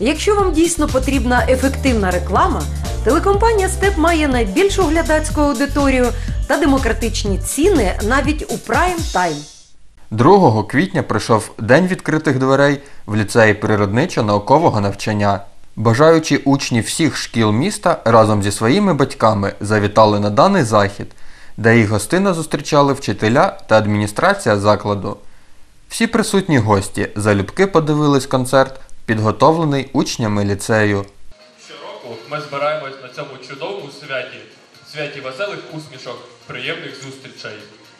Якщо вам дійсно потрібна ефективна реклама, телекомпанія Степ має найбільшу глядацьку аудиторію та демократичні ціни навіть у прайм тайм. 2 квітня прийшов День відкритих дверей в ліцеї природничо-наукового навчання. Бажаючі учні всіх шкіл міста разом зі своїми батьками завітали на даний захід, де їх гостинно зустрічали вчителя та адміністрація закладу. Всі присутні гості залюбки подивились концерт, підготовлений учнями ліцею. Щороку ми збираємось на цьому чудовому святі, святі веселих усмішок, приємних зустрічей.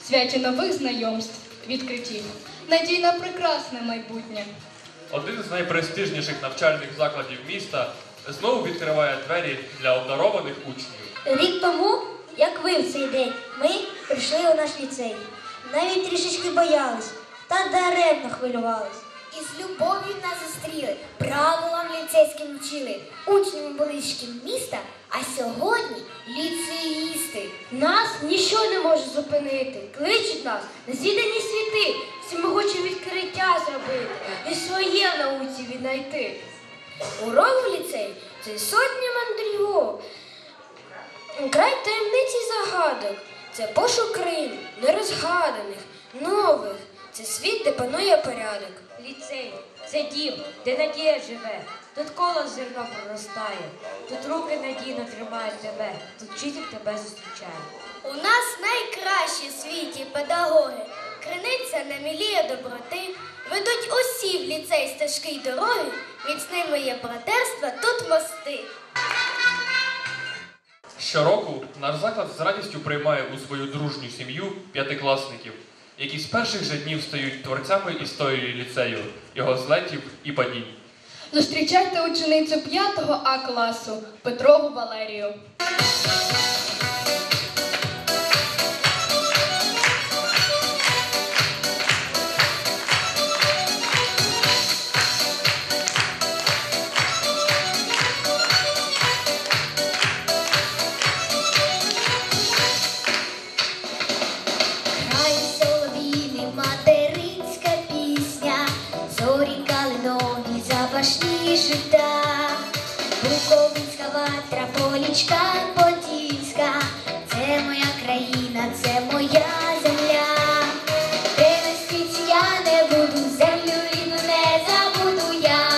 святі нових знайомств, відкриттів, надій на прекрасне майбутнє. Один з найпрестижніших навчальних закладів міста знову відкриває двері для обдарованих учнів. Рік тому, як ви в цей день, ми прийшли у наш ліцей. Навіть трішечки боялись та даремно хвилювались. І з любов'ю нас зустріли, правилам ліцейським вчили. Учнями були міста, а сьогодні ліцеїсти. Нас ніщо не може зупинити. Кличуть нас на звідані світи, всі ми хочемо відкриття зробити і своє науці віднайти. Урок в ліцей це сотні мандрівок. Край таємниць і загадок. Це пошук країн нерозгаданих, нових. Це світ, де панує порядок. Ліцей це дім, де надія живе. Тут коло зерно проростає, тут руки надійно тримають тебе, тут вчитель тебе зустрічає. У нас найкращі в світі педагоги. Криниця не міліє доброти. Ведуть усі в ліцей стежки й дороги. Міцними є братерства, тут мости. Щороку наш заклад з радістю приймає у свою дружню сім'ю п'ятикласників, які з перших же днів стають творцями історії ліцею, його злетів і падінь. Зустрічайте ученицю 5 А класу Петрову Валерію. Буковинська ватра, полічка подільська, це моя країна, це моя земля. Де на світі я не буду, землю рідну не забуду я.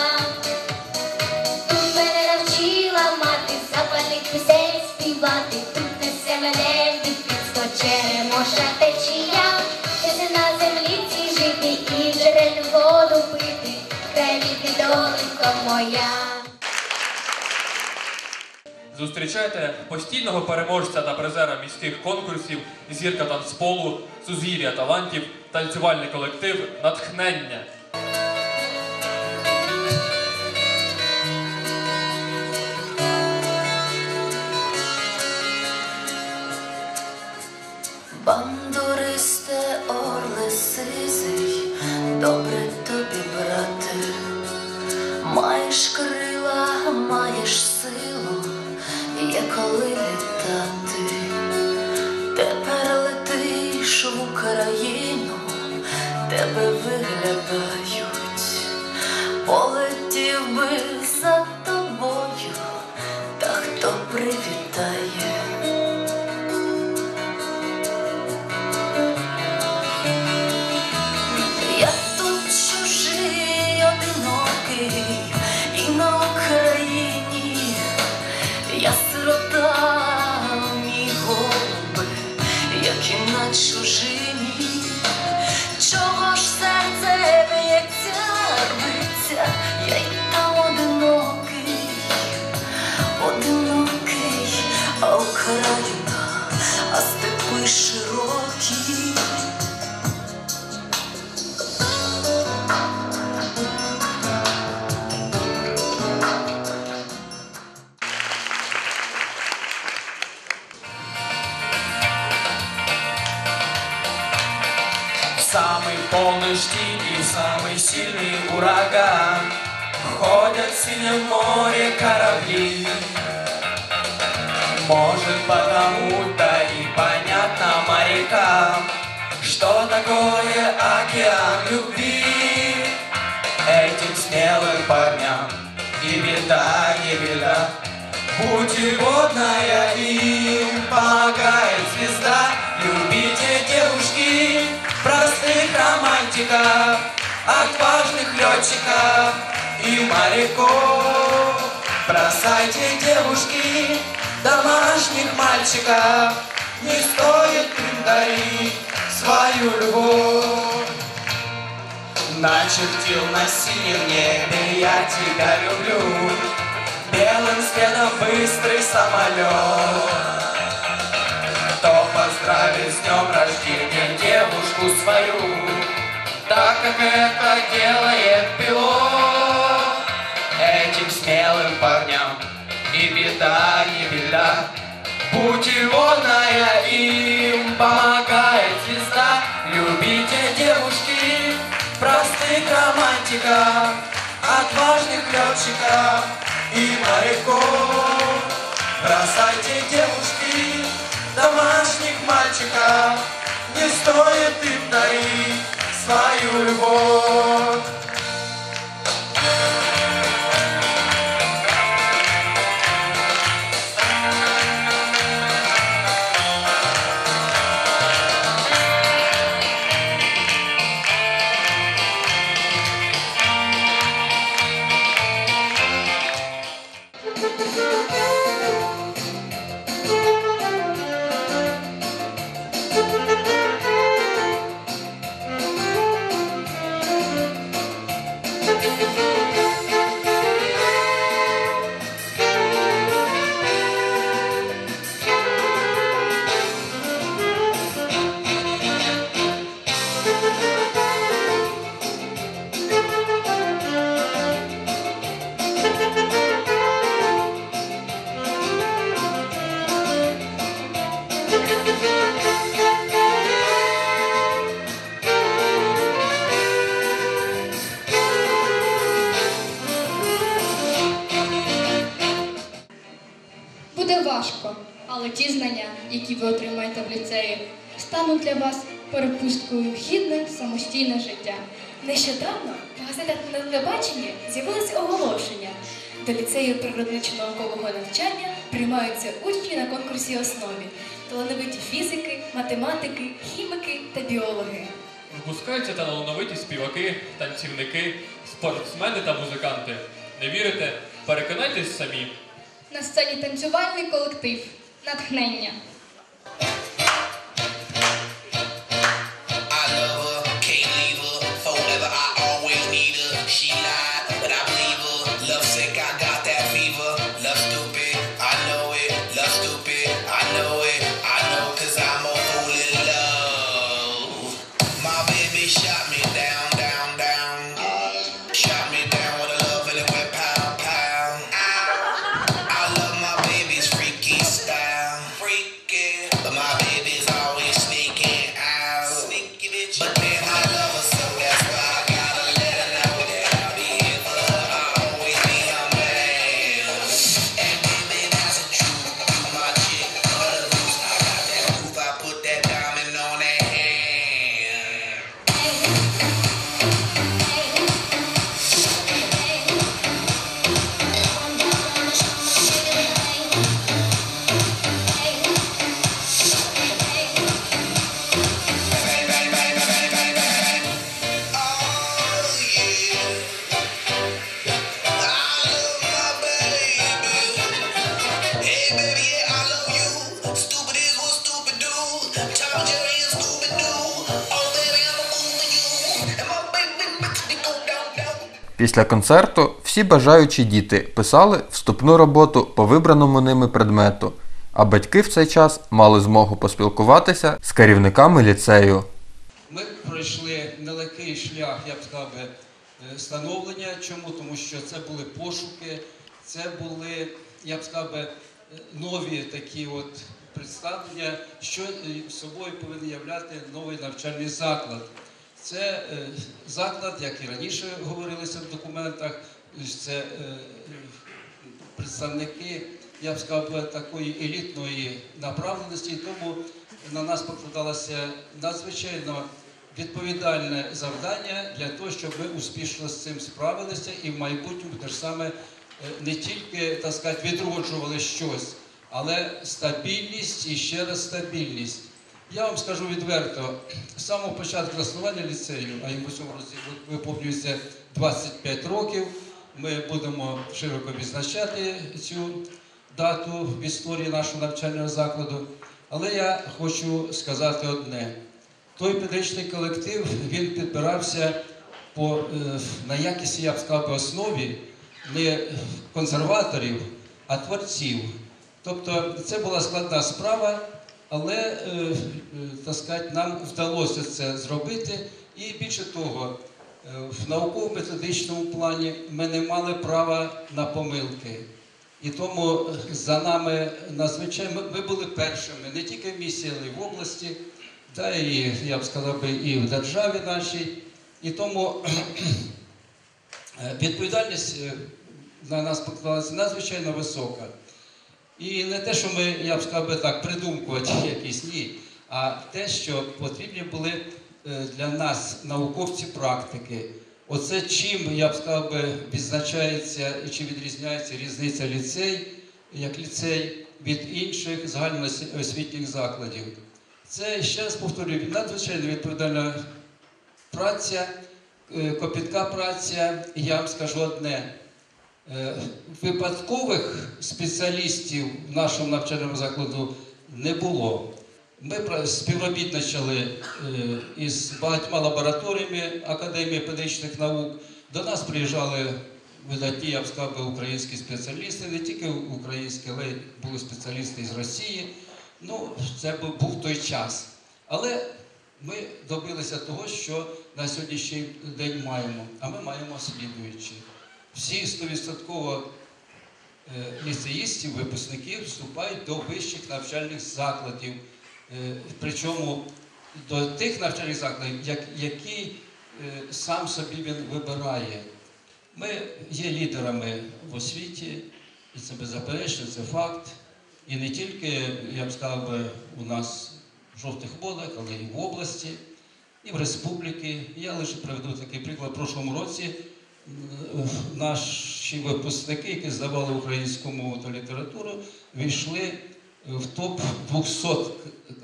Тут мене навчила мати, запальних пісень співати, тут несе мене в течія, на землі цій жити і джерельну воду пити, край рідний моя. Зустрічайте постійного переможця та призера міських конкурсів, зірка танцполу, сузір'я талантів, танцювальний колектив Натхнення. let it go. Штиль и самый сильный ураган. Ходят в синем море корабли. Может потому-то и понятно морякам Что такое океан любви. Этим смелым парням и беда, не беда. Путеводная им романтиков, отважных летчиков и моряков. Бросайте девушки, домашних мальчиков, не стоит им дарить свою любовь. Начертил на синем небе я тебя люблю Белым светом быстрый самолет это делает пилот. Этим смелым парням и беда, не беда. Путеводная им помогает звезда. Любите девушки, простых романтиков Отважных летчиков и моряков. Бросайте девушки, які ви отримаєте в ліцеї, стануть для вас перепусткою в гідне самостійне життя. Нещодавно в газетах на телебаченні з'явилось оголошення. До ліцею природничо-наукового навчання приймаються учні на конкурсі основі, талановиті фізики, математики, хімики та біологи. Випускаються талановиті співаки, танцівники, спортсмени та музиканти. Не вірите? Переконайтесь самі. На сцені танцювальний колектив. Натхнення. Після концерту всі бажаючі діти писали вступну роботу по вибраному ними предмету, а батьки в цей час мали змогу поспілкуватися з керівниками ліцею. Ми пройшли нелегкий шлях, я б сказав, е, становлення. Чому? Тому що це були пошуки, це були, я б сказав, е, нові такі от представлення, що е, собою повинен являти новий навчальний заклад. Це е, заклад, як і раніше говорилося в документах, це е, представники, я б сказав, такої елітної направленості, тому на нас покладалося надзвичайно відповідальне завдання для того, щоб ми успішно з цим справилися і в майбутньому те ж саме не тільки так сказати, відроджували щось, але стабільність і ще раз стабільність. Я вам скажу відверто, з самого початку заснування ліцею, а йому цьому році виповнюється 25 років, ми будемо широко відзначати цю дату в історії нашого навчального закладу. Але я хочу сказати одне: той педагогічний колектив він підбирався по е, на якісті, я б сказав, основі не консерваторів, а творців. Тобто це була складна справа, але е, е, так сказати, нам вдалося це зробити. І більше того, е, в науково-методичному плані ми не мали права на помилки. І тому за нами надзвичайно ми, були першими не тільки в місті, але й в області, та і я б сказав би, і в державі нашій. І тому відповідальність на нас покладалася надзвичайно висока. І не те, що ми, я б сказав би так, придумкувати якісь ні, а те, що потрібні були е, для нас науковці практики. Оце чим, я б сказав би, відзначається і чи відрізняється різниця ліцей, як ліцей від інших загальноосвітніх закладів. Це, ще раз повторюю, надзвичайно відповідальна праця, е, копітка праця, я вам скажу одне. Е, Випадкових спеціалістів в нашому навчальному закладу не було. Ми співробітничали е, із багатьма лабораторіями Академії педагогічних наук. До нас приїжджали видатні, я б сказав, українські спеціалісти, не тільки українські, але й були спеціалісти із Росії. Ну, це був той час. Але ми добилися того, що на сьогоднішній день маємо. А ми маємо слідуючі. Всі 100% е, ліцеїстів, випускників вступають до вищих навчальних закладів. Е, Причому до тих навчальних закладів, які е, сам собі він вибирає. Ми є лідерами в освіті, і це беззаперечно, це факт. І не тільки, я б сказав, у нас в жовтих водах, але і в області, і в республіки. Я лише приведу такий приклад. В прошлому році наші випускники, які здавали українську мову та літературу, війшли в топ 200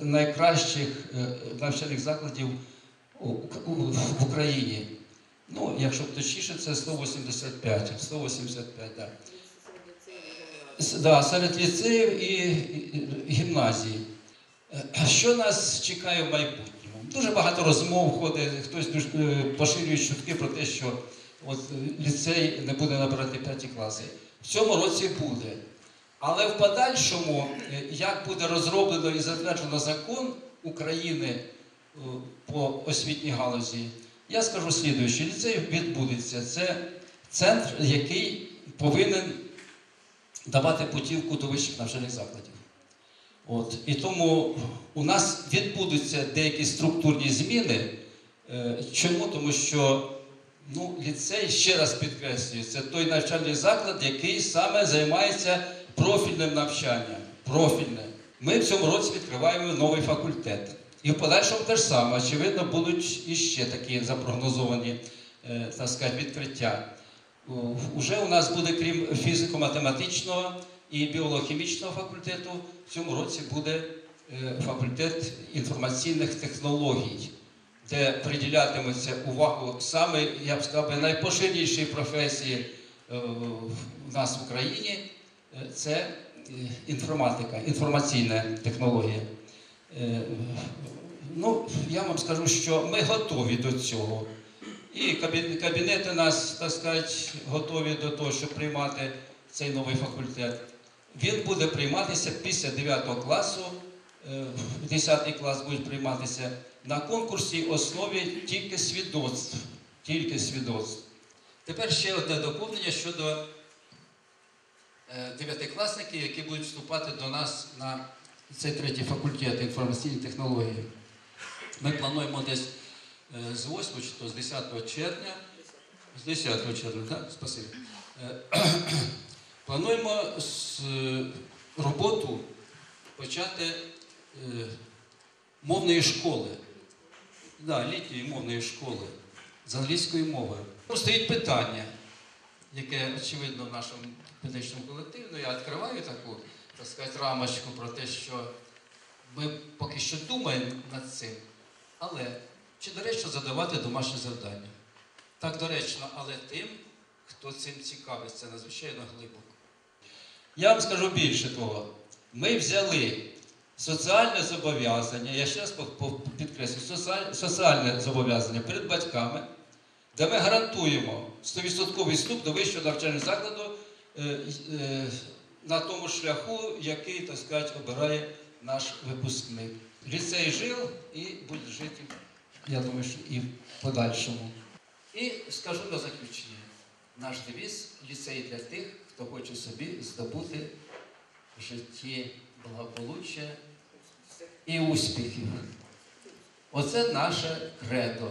найкращих е, навчальних закладів в Україні. Ну, якщо точніше, це 185. 185, так. Да, серед ліцеїв і. Е, Що нас чекає в майбутньому? Дуже багато розмов ходить, хтось е, поширює чутки про те, що от е, ліцей не буде набирати п'яті класи. В цьому році буде. Але в подальшому, е, як буде розроблено і затверджено закон України е, по освітній галузі, я скажу слідуюче, ліцей відбудеться. Це центр, який повинен давати путівку до вищих навчальних закладів. От. І тому у нас відбудуться деякі структурні зміни. Чому? Тому що ну, ліцей, ще раз підкреслюю, це той навчальний заклад, який саме займається профільним навчанням. Профільне. Ми в цьому році відкриваємо новий факультет. І в подальшому те ж саме, очевидно, будуть іще такі запрогнозовані е, так сказати, відкриття. Уже у нас буде, крім фізико-математичного і біолого-хімічного факультету, в цьому році буде е, факультет інформаційних технологій, де приділятиметься увагу саме, я б сказав, би, найпоширніші професії е, в нас в Україні е, це е, інформатика, інформаційна технологія. Ну, я вам скажу, що ми готові до цього. І кабі- кабінети нас, так сказати, готові до того, щоб приймати цей новий факультет. Він буде прийматися після 9 класу, е, 10 клас буде прийматися на конкурсі основі тільки свідоцтв. Тільки свідоцтв. Тепер ще одне доповнення щодо е, дев'ятикласників, які будуть вступати до нас на цей третій факультет інформаційні технології. Ми плануємо десь е, з 8 чи то з 10 червня, з 10 червня, так? Спасибі. Е, Плануємо роботу почати мовної школи. Да, літньої мовної школи з англійської мови. Ну, Стоїть питання, яке очевидно в нашому педагогічному колективі. Ну, я відкриваю таку, так сказати, рамочку про те, що ми поки що думаємо над цим. Але чи доречно задавати домашні завдання? Так доречно, але тим, хто цим цікавиться, надзвичайно глибоко. Я вам скажу більше того. Ми взяли соціальне зобов'язання, я ще раз підкреслю, соціальне зобов'язання перед батьками, де ми гарантуємо 100% вступ до вищого навчального закладу е, е, на тому шляху, який, так сказати, обирає наш випускник. Ліцей жив і буде жити, я думаю, що і в подальшому. І скажу на заключення. Наш девіз ліцей для тих, хто хоче собі здобути в житті благополуччя і успіхів. Оце наше кредо.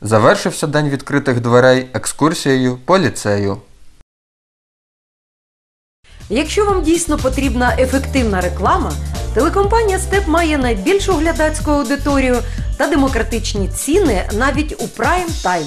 Завершився день відкритих дверей екскурсією по ліцею. Якщо вам дійсно потрібна ефективна реклама, телекомпанія Степ має найбільшу глядацьку аудиторію та демократичні ціни навіть у прайм тайм.